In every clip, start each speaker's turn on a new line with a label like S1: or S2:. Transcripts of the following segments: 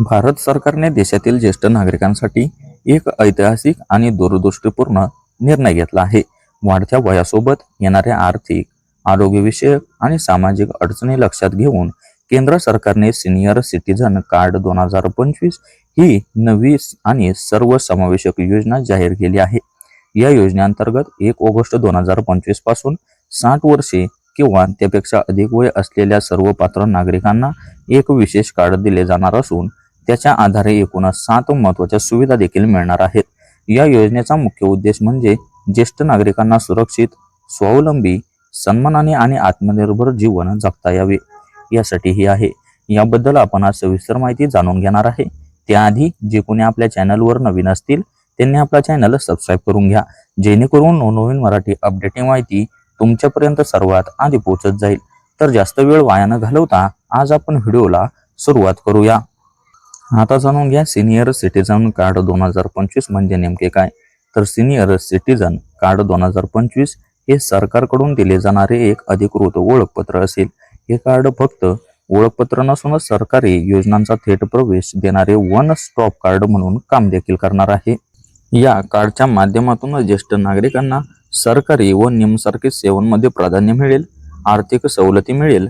S1: भारत सरकारने देशातील ज्येष्ठ नागरिकांसाठी एक ऐतिहासिक आणि दूरदृष्टीपूर्ण निर्णय घेतला आहे. वाढत्या वयासोबत येणाऱ्या आर्थिक आरोग्यविषयक आणि सामाजिक अडचणी लक्षात घेऊन केंद्र सरकारने सिनियर सिटीझन कार्ड दोन हजार पंचवीस ही नवी आणि सर्वसमावेशक योजना जाहीर केली आहे. या योजनेअंतर्गत एक ऑगस्ट दोन हजार पंचवीसपासून साठ वर्षे किंवा त्यापेक्षा अधिक वय असलेल्या सर्व पात्र नागरिकांना एक विशेष कार्ड दिले जाणार असून त्याच्या आधारे एकूणच सात महत्त्वाच्या सुविधा देखील मिळणार आहेत. या योजनेचा मुख्य उद्देश म्हणजे ज्येष्ठ नागरिकांना सुरक्षित स्वावलंबी सन्मानाने आणि आत्मनिर्भर जीवन जगता यावे. यासाठी ही आहे. याबद्दल आपण आज सविस्तर माहिती जाणून घेणार आहे. त्याआधी जे कोणी आपल्या चॅनलवर नवीन असतील त्यांनी आपला चॅनल सबस्क्राईब करून घ्या. जेणेकरून नवनवीन मराठी अपडेटिंग माहिती तुमच्यापर्यंत सर्वात आधी पोहोचत जाईल. तर जास्त वेळ वाया न घालवता आज आपण व्हिडिओला सुरुवात करूया. आता जाणून घ्या सिनियर सिटीजन कार्ड दोन हजार पंचवीस म्हणजे नेमके काय? तर सिनियर सिटीजन कार्ड दोन हजार पंचवीस हे सरकारकडून दिले जाणारे एक अधिकृत ओळखपत्र असेल. हे कार्ड फक्त ओळखपत्र नसूनच सरकारी योजनांचा थेट प्रवेश देणारे वन स्टॉप कार्ड म्हणून काम देखील करणार आहे. या कार्डच्या माध्यमातून ज्येष्ठ नागरिकांना सरकारी व निमसारखी सेवांमध्ये प्राधान्य मिळेल आर्थिक सवलती मिळेल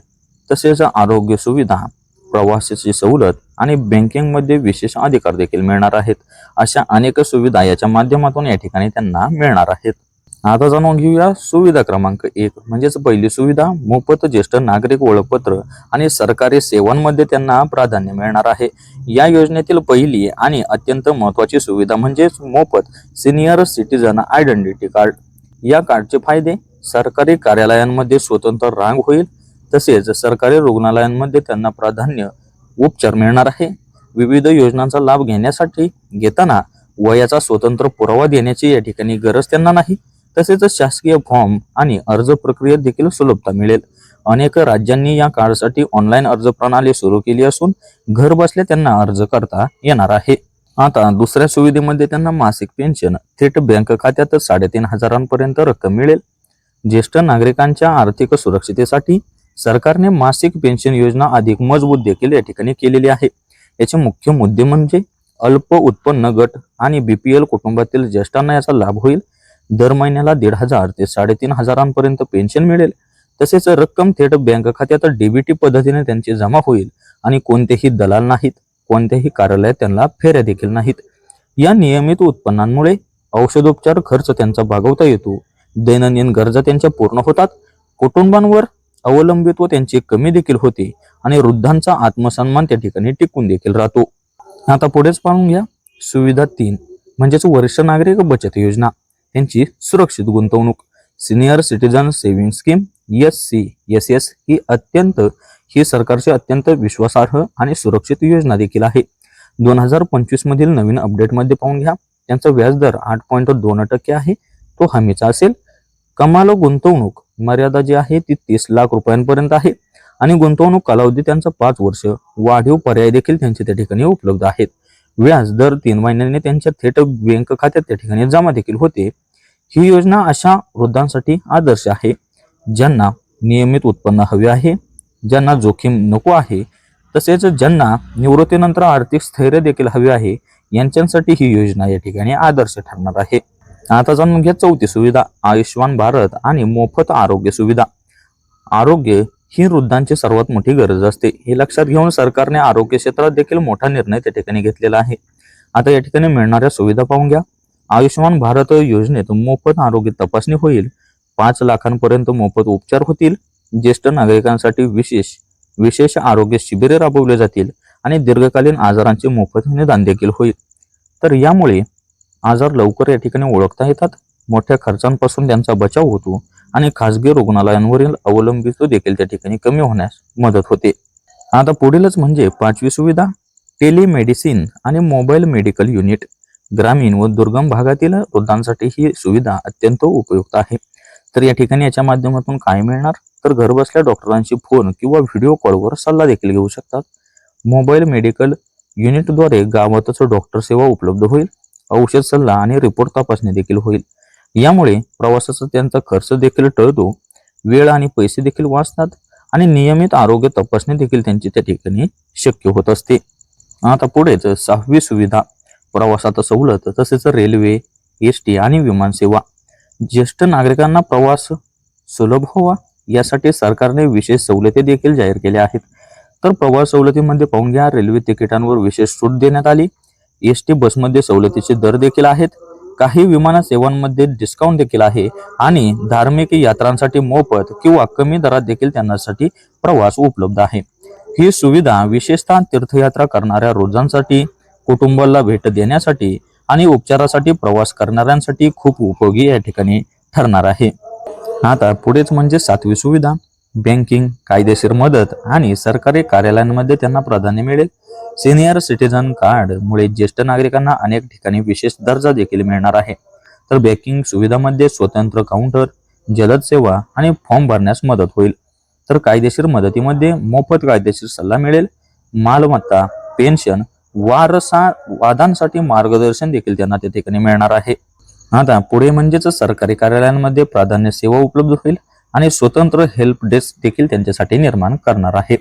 S1: तसेच आरोग्य सुविधा प्रवासाची सवलत आणि बँकिंगमध्ये विशेष अधिकार देखील मिळणार आहेत. अशा अनेक सुविधा याच्या माध्यमातून या ठिकाणी त्यांना मिळणार आहेत. आता जाणून घेऊया सुविधा क्रमांक एक. म्हणजेच पहिली सुविधा मोफत ज्येष्ठ नागरिक ओळखपत्र आणि सरकारी सेवांमध्ये त्यांना प्राधान्य मिळणार आहे. या योजनेतील पहिली आणि अत्यंत महत्वाची सुविधा म्हणजेच मोफत सिनियर सिटीजन आयडेंटिटी कार्ड. या कार्डचे फायदे सरकारी कार्यालयांमध्ये स्वतंत्र रांग होईल तसेच सरकारी रुग्णालयांमध्ये त्यांना प्राधान्य उपचार मिळणार आहे. विविध योजनांचा लाभ घेण्यासाठी घेताना वयाचा स्वतंत्र पुरावा देण्याची या ठिकाणी गरज त्यांना नाही. तसेच शासकीय फॉर्म आणि अर्ज प्रक्रियेत देखील सुलभता मिळेल. अनेक राज्यांनी या कार्डसाठी ऑनलाईन अर्ज प्रणाली सुरू केली असून घर बसल्या त्यांना अर्ज करता येणार आहे. आता दुसऱ्या सुविधेमध्ये त्यांना मासिक पेन्शन थेट बँक खात्यात साडेतीन हजारांपर्यंत रक्कम मिळेल. ज्येष्ठ नागरिकांच्या आर्थिक सुरक्षितेसाठी सरकारने मासिक पेन्शन योजना अधिक मजबूत देखील या ठिकाणी केलेली आहे. याचे मुख्य मुद्दे म्हणजे अल्प उत्पन्न गट आणि बीपीएल कुटुंबातील ज्येष्ठांना याचा लाभ होईल. दर महिन्याला दीड हजार ते साडेतीन हजारांपर्यंत पेन्शन मिळेल. तसेच रक्कम थेट बँक खात्यात डीबीटी पद्धतीने त्यांची जमा होईल आणि कोणतेही दलाल नाहीत. कोणत्याही कार्यालयात त्यांना फेऱ्या देखील नाहीत. या नियमित उत्पन्नांमुळे औषधोपचार खर्च त्यांचा भागवता येतो. दैनंदिन गरजा त्यांच्या पूर्ण होतात. कुटुंबांवर अवलंबित्व त्यांची कमी देखील होते आणि वृद्धांचा आत्मसन्मान त्या ठिकाणी टिकून देखील राहतो. आता पुढेच पाहून घ्या. सुविधा तीन म्हणजेच वरिष्ठ नागरिक बचत योजना. त्यांची सुरक्षित गुंतवणूक. Senior citizen saving scheme S C S S ही अत्यंत ही सरकारची अत्यंत विश्वासार्ह आणि सुरक्षित योजना देखील आहे. दोन हजार पंचवीस मधील नवीन अपडेटमध्ये पाहून घ्या. त्यांचा व्याजदर आठ पॉईंट दोन टक्के आहे. तो हमीचा असेल. कमाल गुंतवणूक मर्यादा जी आहे ती तीस लाख रुपयांपर्यंत आहे. आणि गुंतवणूक कालावधी त्यांचा पाच वर्ष वाढीव पर्याय देखील त्यांचे त्या ठिकाणी उपलब्ध आहेत. व्याज दर तीन महिन्यांनी त्यांच्या थेट बँक खात्यात त्या ठिकाणी जमा देखील होते. ही योजना अशा वृद्धांसाठी आदर्श आहे ज्यांना नियमित उत्पन्न हवे आहे ज्यांना जोखीम नको आहे तसेच ज्यांना निवृत्तीनंतर आर्थिक स्थैर्य देखील हवे आहे यांच्यासाठी ही योजना या ठिकाणी आदर्श ठरणार आहे. आता जाणून घ्या चौथी सुविधा आयुष्यमान भारत आणि मोफत आरोग्य सुविधा. आरोग्य ही वृद्धांची सर्वात मोठी गरज असते. हे लक्षात घेऊन सरकारने आरोग्य क्षेत्रात देखील मोठा निर्णय त्या ठिकाणी घेतलेला आहे. आता या ठिकाणी मिळणाऱ्या सुविधा पाहून घ्या. आयुष्यमान भारत योजनेत मोफत आरोग्य तपासणी होईल. पाच लाखांपर्यंत मोफत उपचार होतील. ज्येष्ठ नागरिकांसाठी विशेष विशेष आरोग्य शिबिरे राबवले जातील आणि दीर्घकालीन आजारांचे मोफत निदान देखील होईल. तर यामुळे आजार लवकर या ठिकाणी ओळखता येतात. मोठ्या खर्चांपासून त्यांचा बचाव होतो आणि खासगी रुग्णालयांवरील अवलंबित्व देखील त्या ठिकाणी कमी होण्यास मदत होते. आता पुढीलच म्हणजे पाचवी सुविधा टेलिमेडिसिन आणि मोबाईल मेडिकल युनिट. ग्रामीण व दुर्गम भागातील वृद्धांसाठी ही सुविधा अत्यंत उपयुक्त आहे. तर या ठिकाणी याच्या माध्यमातून काय मिळणार? तर घरबसल्या डॉक्टरांशी फोन किंवा व्हिडिओ कॉलवर सल्ला देखील घेऊ शकतात. मोबाईल मेडिकल युनिटद्वारे गावातच डॉक्टर सेवा उपलब्ध होईल. औषध सल्ला आणि रिपोर्ट तपासणी देखील होईल. यामुळे प्रवासाचा त्यांचा खर्च देखील टळतो वेळ आणि पैसे देखील वाचतात आणि नियमित आरोग्य तपासणी देखील त्यांची त्या ठिकाणी शक्य होत असते. आता पुढेच सहावी सुविधा प्रवासात सवलत तसेच रेल्वे एस टी आणि विमानसेवा ज्येष्ठ नागरिकांना प्रवास सुलभ व्हावा यासाठी सरकारने विशेष सवलती देखील जाहीर केल्या आहेत. तर प्रवास सवलतीमध्ये पाहून घ्या रेल्वे तिकिटांवर विशेष सूट देण्यात आली. एस टी बसमध्ये सवलतीचे दर देखील आहेत. काही विमान सेवांमध्ये डिस्काउंट देखील आहे आणि धार्मिक यात्रांसाठी मोफत किंवा कमी दरात देखील त्यांच्यासाठी प्रवास उपलब्ध आहे. ही सुविधा विशेषतः तीर्थयात्रा करणाऱ्या रोजांसाठी कुटुंबाला भेट देण्यासाठी आणि उपचारासाठी प्रवास करणाऱ्यांसाठी खूप उपयोगी या ठिकाणी ठरणार आहे. आता पुढेच म्हणजे सातवी सुविधा. बँकिंग कायदेशीर मदत आणि सरकारी कार्यालयांमध्ये त्यांना प्राधान्य मिळेल. सिनियर सिटीजन कार्डमुळे ज्येष्ठ नागरिकांना अनेक ठिकाणी विशेष दर्जा देखील मिळणार आहे. तर बँकिंग सुविधामध्ये स्वतंत्र काउंटर जलद सेवा आणि फॉर्म भरण्यास मदत होईल. तर कायदेशीर मदतीमध्ये मोफत कायदेशीर सल्ला मिळेल. मालमत्ता पेन्शन वारसा वादांसाठी मार्गदर्शन देखील त्यांना त्या ठिकाणी मिळणार आहे. आता पुढे म्हणजेच सरकारी कार्यालयांमध्ये प्राधान्य सेवा उपलब्ध होईल. आणि स्वतंत्र हेल्प डेस्क देखील त्यांच्यासाठी निर्माण करणार आहे.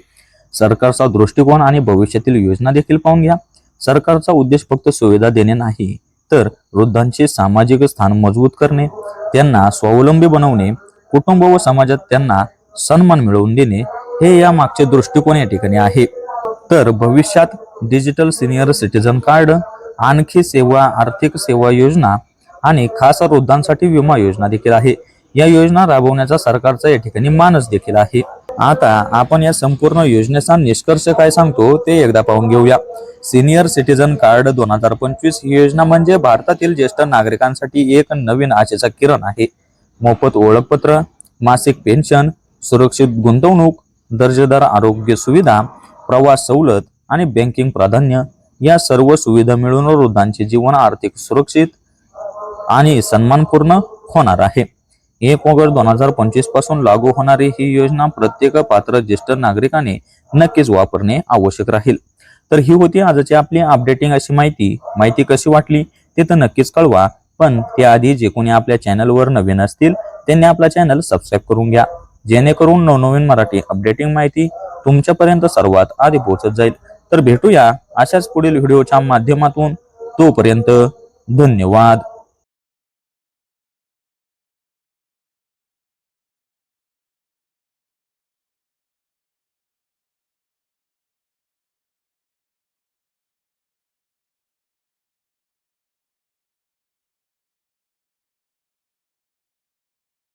S1: सरकारचा दृष्टिकोन आणि भविष्यातील योजना देखील पाहून घ्या. सरकारचा उद्देश फक्त सुविधा देणे नाही तर वृद्धांचे सामाजिक स्थान मजबूत करणे त्यांना स्वावलंबी बनवणे कुटुंब व समाजात त्यांना सन्मान मिळवून देणे हे या मागचे दृष्टिकोन या ठिकाणी आहे. तर भविष्यात डिजिटल सिनियर सिटीजन कार्ड आणखी सेवा आर्थिक सेवा योजना आणि खास वृद्धांसाठी विमा योजना देखील आहे. या योजना राबवण्याचा सरकारचा या ठिकाणी मानस देखील आहे. आता आपण या संपूर्ण योजनेचा निष्कर्ष काय सांगतो ते एकदा पाहून घेऊया. सिनियर सिटीजन कार्ड दोन हजार पंचवीस ही योजना म्हणजे भारतातील ज्येष्ठ नागरिकांसाठी एक नवीन आशेचा किरण आहे. मोफत ओळखपत्र मासिक पेन्शन सुरक्षित गुंतवणूक दर्जेदार आरोग्य सुविधा प्रवास सवलत आणि बँकिंग प्राधान्य या सर्व सुविधा मिळून वृद्धांचे जीवन आर्थिक सुरक्षित आणि सन्मानपूर्ण होणार आहे. एक ऑगस्ट दोन हजार पंचवीसपासून लागू होणारी ही योजना प्रत्येक पात्र ज्येष्ठ नागरिकाने नक्कीच वापरणे आवश्यक राहील. तर ही होती आजची आपली अपडेटिंग अशी माहिती. माहिती कशी वाटली ते तर नक्कीच कळवा पण त्याआधी जे कोणी आपल्या चॅनलवर नवीन असतील त्यांनी आपला चॅनल सबस्क्राईब करून घ्या. जेणेकरून नवनवीन मराठी अपडेटिंग माहिती तुमच्यापर्यंत सर्वात आधी पोहोचत जाईल. तर भेटूया अशाच पुढील व्हिडिओच्या माध्यमातून. तोपर्यंत धन्यवाद.